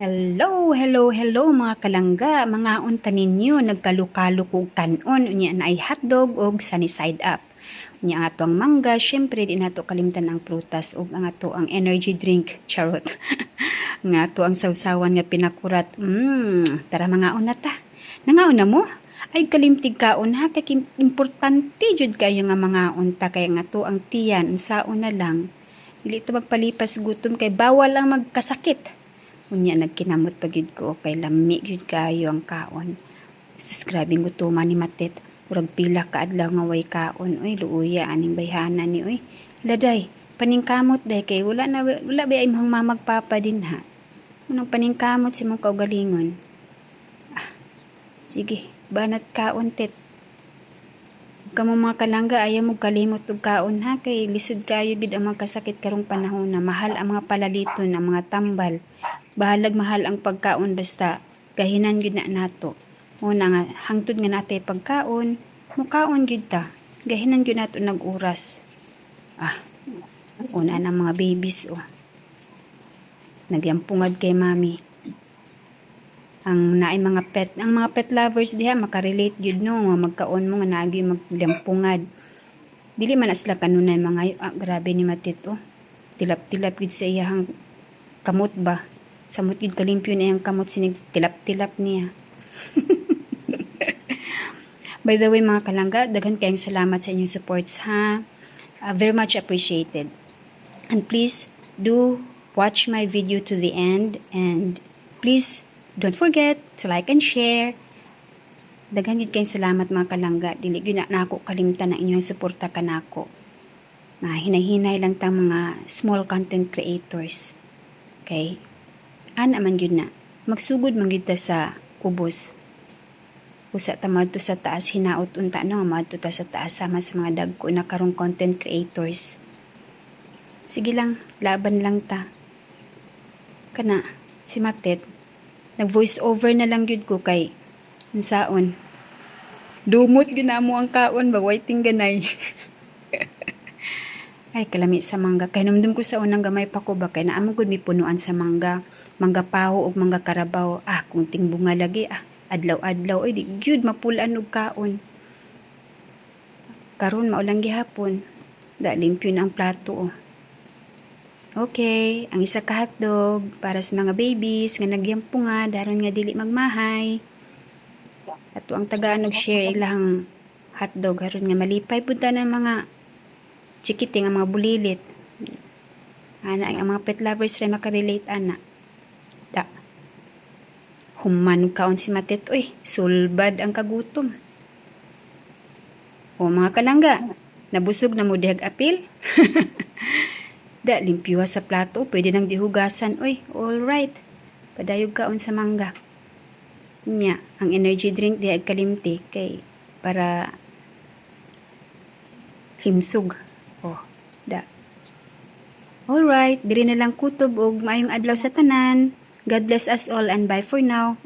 Hello, hello, hello mga kalangga, mga unta ninyo nagkalukalo kog kanon unya na ay hotdog og sunny side up. Unya ato ang mangga, syempre di nato kalimtan ang prutas ug ang ato ang energy drink, charot. nga ato ang sawsawan nga pinakurat. Mm, tara mga una ta. Nangaon na mo? Ay kalimtig kaon ha kay importante jud kayo nga mga unta kay nga to ang tiyan unsaon na lang. Dili to magpalipas gutom kay bawal lang magkasakit. Unya nagkinamot pa gyud ko kay lami gyud kayo ang kaon. Sus grabe gutuman ni Matet. Urag pila ka adlaw nga way kaon. Oy luuya aning bayhana ni oy. Laday, paningkamot day kay wala na wala ba imong mamagpapa din ha. Unang paningkamot si mong kaugalingon. Ah, sige, banat kaon tet. Kamo mga kalangga ayaw mo kalimot og kaon ha kay lisod kayo gid ang mga kasakit karong panahon na mahal ang mga palaliton ang mga tambal. Bahalag mahal ang pagkaon basta gahinan gyud na nato. Una nga hangtod nga natay pagkaon, mukaon gyud ta. Gahinan gyud nato nag oras. Ah, una na mga babies oh. Nagyampungad kay mami ang naay mga pet ang mga pet lovers diha makarelate jud no nga magkaon mo nga naagi maglampungad dili man na sila kanunay mga ah, grabe ni matit oh tilap-tilap gid sa iyang kamot ba samot gid kalimpyo na iyang kamot sinig tilap-tilap niya By the way mga kalangga, daghan kayong salamat sa inyong supports ha. Uh, very much appreciated. And please do watch my video to the end and please don't forget to like and share. Daghan yun kayong salamat mga kalangga. Dili gyud na nako kalimtan ang inyong suporta kanako. Na hinay-hinay lang tang mga small content creators. Okay? Ana man gyud na. Magsugod man ta sa ubos. Usa ta madto sa taas hinaot unta no nga ta sa taas sama sa mga dagko na karong content creators. Sige lang, laban lang ta. Kana, si Matet, nag-voice over na lang gyud ko kay unsaon. Dumot gyud na mo ang kaon ba waiting ganay. Ay, kalami sa mangga. Kay numdum ko sa unang gamay pa ko ba kay naamang gud mi punuan sa mangga. Mangga paho ug mangga karabaw. Ah, kung ting bunga lagi ah. Adlaw-adlaw ay di gyud mapulan og kaon. Karon maulang gihapon. Da limpyo na ang plato oh. Okay, ang isa ka hotdog para sa mga babies nga nagyampo nga daron nga dili magmahay. Ato ang tagaan og share ilang hotdog haron nga malipay pud ng mga chikiti nga mga bulilit. Ana ang mga pet lovers rin makarelate ana. Da. Human kaon si Matet, oy, sulbad ang kagutom. O mga kalangga, nabusog na mo dihag apil? da, limpyuha sa plato, pwede nang dihugasan. Oy, all right. Padayog kaon sa mangga. Nya, ang energy drink dihag kalimti kay para himsog. Oh, da. Alright, diri na lang kutob og maayong adlaw sa tanan. God bless us all and bye for now.